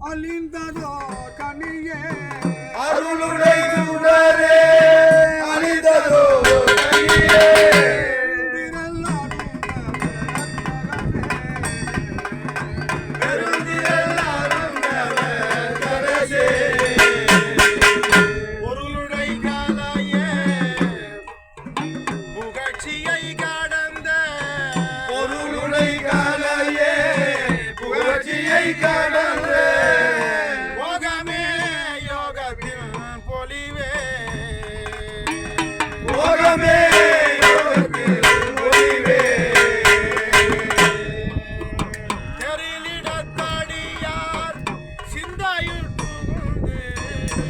அழிந்ததோ கனியே? அருளுடை சுடரே அழிந்ததோ பொருளுடை காலையே புகழ்ச்சியை